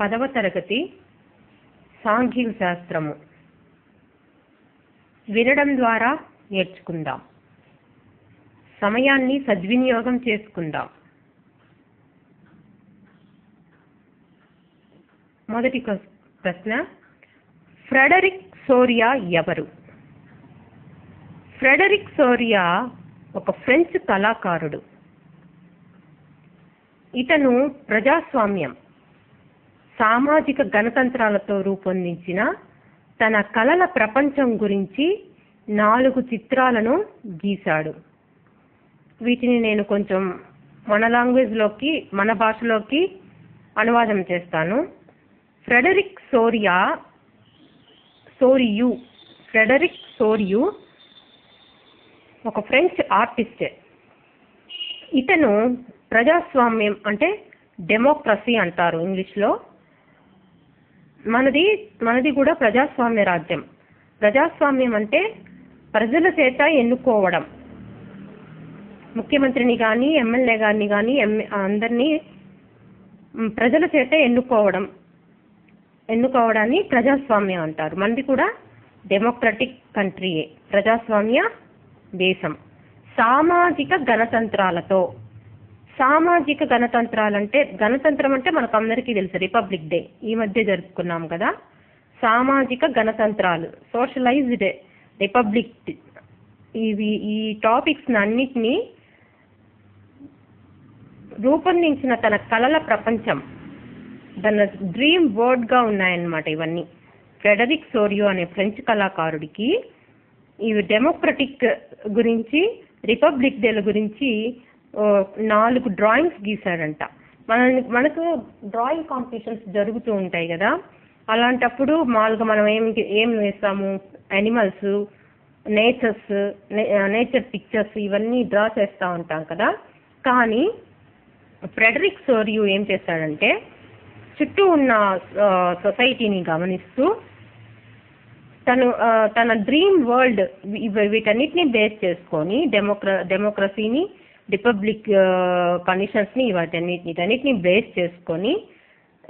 పదవ తరగతి సాంఘిక శాస్త్రము. వినడం ద్వారా నేర్చుకుందాం. సమయాన్ని సద్వినియోగం చేసుకుందాం. మొదటి ప్రశ్న ఫ్రెడరిక్ సోరియా ఎవరు? ఫ్రెడరిక్ సోరియా ఒక ఫ్రెంచ్ కళాకారుడు. ఇతను ప్రజాస్వామ్యం. సామాజిక గణతంత్రాలతో రూపొందించిన తన కళల ప్రపంచం గురించి నాలుగు చిత్రాలను గీశాడు. వీటిని నేను కొంచెం మన లాంగ్వేజ్లోకి మన భాషలోకి అనువాదం చేస్తాను. ఫ్రెడరిక్ సోరియా సోరియు ఫ్రెడరిక్ సోరియు ఒక ఫ్రెంచ్ ఆర్టిస్ట్. ఇతను ప్రజాస్వామ్యం అంటే డెమోక్రసీ అంటారు ఇంగ్లీష్లో. మనది మనది కూడా ప్రజాస్వామ్య రాజ్యం. ప్రజాస్వామ్యం అంటే ప్రజల చేత ఎన్నుకోవడం. ముఖ్యమంత్రిని కానీ ఎమ్మెల్యే గారిని కానీ అందరినీ ప్రజల చేత ఎన్నుకోవడం. ఎన్నుకోవడాన్ని ప్రజాస్వామ్యం అంటారు. మనది కూడా డెమోక్రటిక్ కంట్రీయే ప్రజాస్వామ్య దేశం. సామాజిక గణతంత్రాలతో సామాజిక గణతంత్రాలంటే గణతంత్రం అంటే మనకు అందరికీ తెలుసు రిపబ్లిక్ డే ఈ మధ్య జరుపుకున్నాం కదా. సామాజిక గణతంత్రాలు సోషలైజ్డ్ రిపబ్లిక్ ఇవి ఈ టాపిక్స్ అన్నిటినీ రూపొందించిన తన కళల ప్రపంచం. తన డ్రీమ్ వర్డ్గా ఉన్నాయన్నమాట ఇవన్నీ. ఫ్రెడరిక్ సోరియో అనే ఫ్రెంచ్ కళాకారుడికి ఇవి డెమోక్రటిక్ గురించి రిపబ్లిక్ డేల గురించి నాలుగు డ్రాయింగ్స్ గీశాడంట మన మనకు డ్రాయింగ్ కాంపిటీషన్స్ జరుగుతూ ఉంటాయి కదా. అలాంటప్పుడు మామూలుగా మనం ఏం ఏం వేస్తాము? యానిమల్స్ నేచర్స్ నేచర్ పిక్చర్స్ ఇవన్నీ డ్రా చేస్తూ ఉంటాం కదా. కానీ ఫ్రెడరిక్ సోరియు ఏం చేశాడంటే చుట్టూ ఉన్న సొసైటీని గమనిస్తూ తను తన డ్రీమ్ వరల్డ్ వీటన్నిటిని బేస్ చేసుకొని డెమోక్ర డెమోక్రసీని రిపబ్లిక్ కండిషన్స్ని uh, వాటన్నిటిని వీటన్నిటిని బేస్ చేసుకొని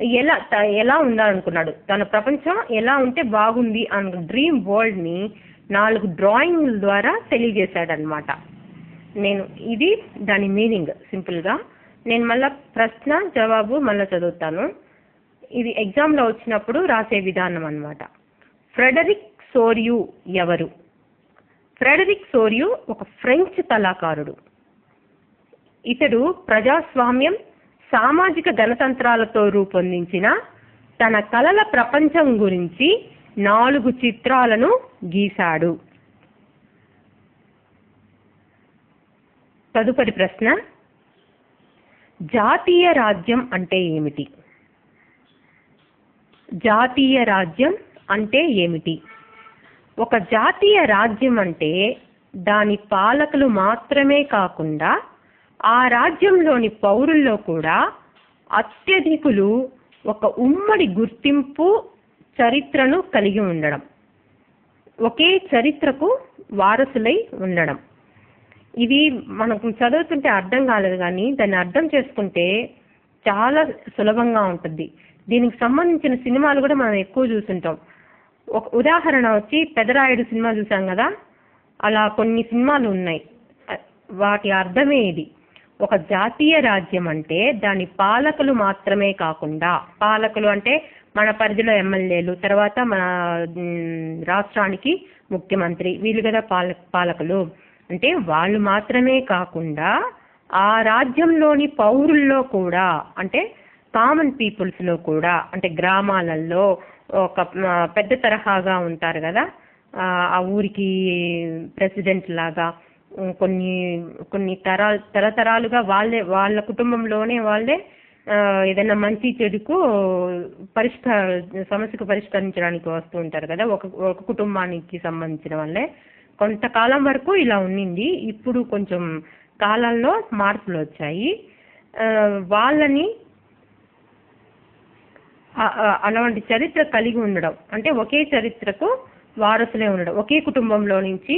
ఎలా త- ఎలా ఉండాలనుకున్నాడు? తన ప్రపంచం ఎలా ఉంటే బాగుంది అన్న డ్రీమ్ వరల్డ్ని నాలుగు డ్రాయింగ్ల ద్వారా తెలియజేశాడనమాట నేను ఇది దాని మీనింగ్ సింపుల్గా నేను మళ్ళా ప్రశ్న జవాబు మళ్ళీ చదువుతాను. ఇది ఎగ్జామ్లో వచ్చినప్పుడు రాసే విధానం అన్నమాట. ఫ్రెడరిక్ సోరియు ఎవరు? ఫ్రెడరిక్ సోరియు ఒక ఫ్రెంచ్ కళాకారుడు. ఇతడు ప్రజాస్వామ్యం సామాజిక గణతంత్రాలతో రూపొందించిన తన కళల ప్రపంచం గురించి నాలుగు చిత్రాలను గీశాడు. తదుపరి ప్రశ్న జాతీయ రాజ్యం అంటే ఏమిటి? జాతీయ రాజ్యం అంటే ఏమిటి? ఒక జాతీయ రాజ్యం అంటే దాని పాలకులు మాత్రమే కాకుండా ఆ రాజ్యంలోని పౌరుల్లో కూడా అత్యధికులు ఒక ఉమ్మడి గుర్తింపు చరిత్రను కలిగి ఉండడం. ఒకే చరిత్రకు వారసులై ఉండడం. ఇది మనకు చదువుతుంటే అర్థం కాలేదు కానీ దాన్ని అర్థం చేసుకుంటే చాలా సులభంగా ఉంటుంది. దీనికి సంబంధించిన సినిమాలు కూడా మనం ఎక్కువ చూసుంటాం ఒక ఉదాహరణ వచ్చి పెదరాయుడు సినిమా చూసాం కదా? అలా కొన్ని సినిమాలు ఉన్నాయి. వాటి అర్థమే ఇది. ఒక జాతీయ రాజ్యం అంటే దాని పాలకులు మాత్రమే కాకుండా పాలకులు అంటే మన పరిధిలో ఎమ్మెల్యేలు తర్వాత మన రాష్ట్రానికి ముఖ్యమంత్రి వీళ్ళు కదా పాల పాలకులు. అంటే వాళ్ళు మాత్రమే కాకుండా ఆ రాజ్యంలోని పౌరుల్లో కూడా అంటే కామన్ పీపుల్స్లో కూడా అంటే గ్రామాలలో ఒక పెద్ద తరహాగా ఉంటారు కదా ఆ, ఊరికి ప్రెసిడెంట్ లాగా. కొన్ని కొన్ని తరాలు తరతరాలుగా వాళ్ళే వాళ్ళ కుటుంబంలోనే వాళ్ళే ఏదైనా మంచి చెడుకు పరిష్కార సమస్యకు పరిష్కరించడానికి వస్తూ ఉంటారు కదా. ఒక ఒక కుటుంబానికి సంబంధించిన వాళ్ళే. కొంతకాలం వరకు ఇలా ఉండింది. ఇప్పుడు కొంచెం కాలంలో మార్పులు వచ్చాయి. వాళ్ళని అలాంటి చరిత్ర కలిగి ఉండడం అంటే ఒకే చరిత్రకు వారసులే ఉండడం ఒకే కుటుంబంలో నుంచి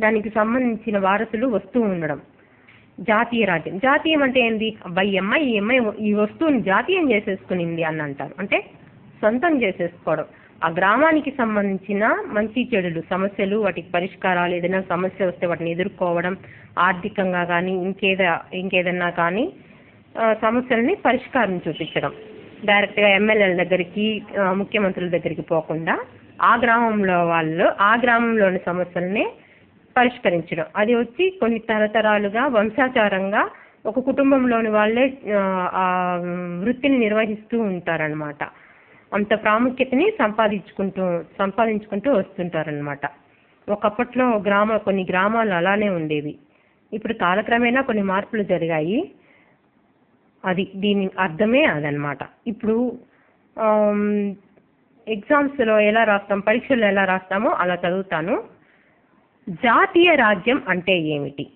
దానికి సంబంధించిన వారసులు వస్తూ ఉండడం. జాతీయ రాజ్యం. జాతీయం అంటే ఏంది? అబ్బాయి అమ్మాయి ఈ అమ్మాయి ఈ వస్తువుని జాతీయం చేసేసుకునింది అని అంటారు. అంటే సొంతం చేసేసుకోవడం. ఆ గ్రామానికి సంబంధించిన మంచి చెడులు సమస్యలు వాటికి పరిష్కారాలు ఏదైనా సమస్య వస్తే వాటిని ఎదుర్కోవడం ఆర్థికంగా కానీ ఇంకేదా ఇంకేదన్నా కానీ సమస్యల్ని పరిష్కారం చూపించడం. డైరెక్ట్గా ఎమ్మెల్యేల దగ్గరికి ముఖ్యమంత్రుల దగ్గరికి పోకుండా ఆ గ్రామంలో వాళ్ళు ఆ గ్రామంలోని సమస్యల్ని పరిష్కరించడం. అది వచ్చి కొన్ని తరతరాలుగా వంశాచారంగా ఒక కుటుంబంలోని వాళ్ళే ఆ, వృత్తిని నిర్వహిస్తూ ఉంటారనమాట అంత ప్రాముఖ్యతని సంపాదించుకుంటూ సంపాదించుకుంటూ వస్తుంటారనమాట ఒకప్పట్లో గ్రామ కొన్ని గ్రామాలు అలానే ఉండేవి. ఇప్పుడు కాలక్రమేణా కొన్ని మార్పులు జరిగాయి. అది దీని అర్థమే అదనమాట ఇప్పుడు ఎగ్జామ్స్లో ఎలా రాస్తాం పరీక్షల్లో ఎలా రాస్తామో అలా చదువుతాను. జాతీయ రాజ్యం అంటే ఏమిటి?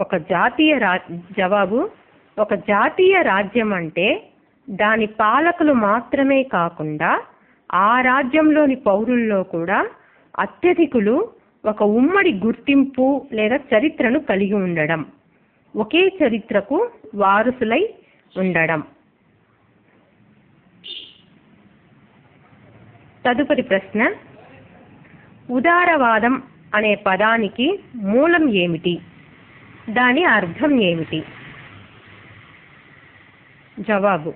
ఒక జాతీయ రా జవాబు ఒక జాతీయ రాజ్యం అంటే దాని పాలకులు మాత్రమే కాకుండా ఆ రాజ్యంలోని పౌరుల్లో కూడా అత్యధికులు ఒక ఉమ్మడి గుర్తింపు లేదా చరిత్రను కలిగి ఉండడం. ఒకే చరిత్రకు వారసులై ఉండడం. తదుపరి ప్రశ్న ఉదారవాదం అనే పదానికి మూలం ఏమిటి? దాని అర్థం ఏమిటి? జవాబు.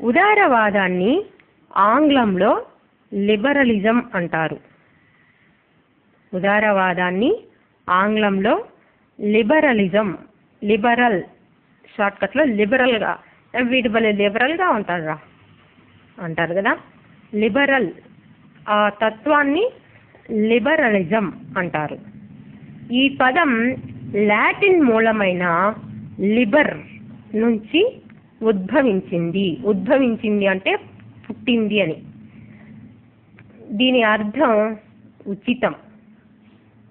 ఉదారవాదాన్ని ఆంగ్లంలో లిబరలిజం అంటారు. ఉదారవాదాన్ని ఆంగ్లంలో లిబరలిజం లిబరల్ షార్ట్కట్లో లిబరల్గా వీటి బలి లిబరల్గా ఉంటారా? అంటారు కదా. లిబరల్ ఆ తత్వాన్ని లిబరలిజం అంటారు. ఈ పదం లాటిన్ మూలమైన లిబర్ నుంచి ఉద్భవించింది. ఉద్భవించింది అంటే పుట్టింది అని. దీని అర్థం ఉచితం.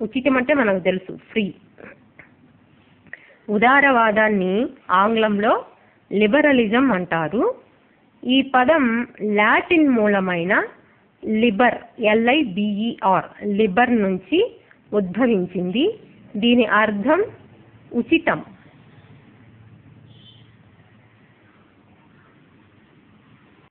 ఉచితం అంటే మనకు తెలుసు ఫ్రీ ఉదారవాదాన్ని ఆంగ్లంలో లిబరలిజం అంటారు. ఈ పదం లాటిన్ మూలమైన లిబర్ ఎల్ఐబిఈఆర్ లిబర్ నుంచి ఉద్భవించింది. దీని అర్థం ఉచితం.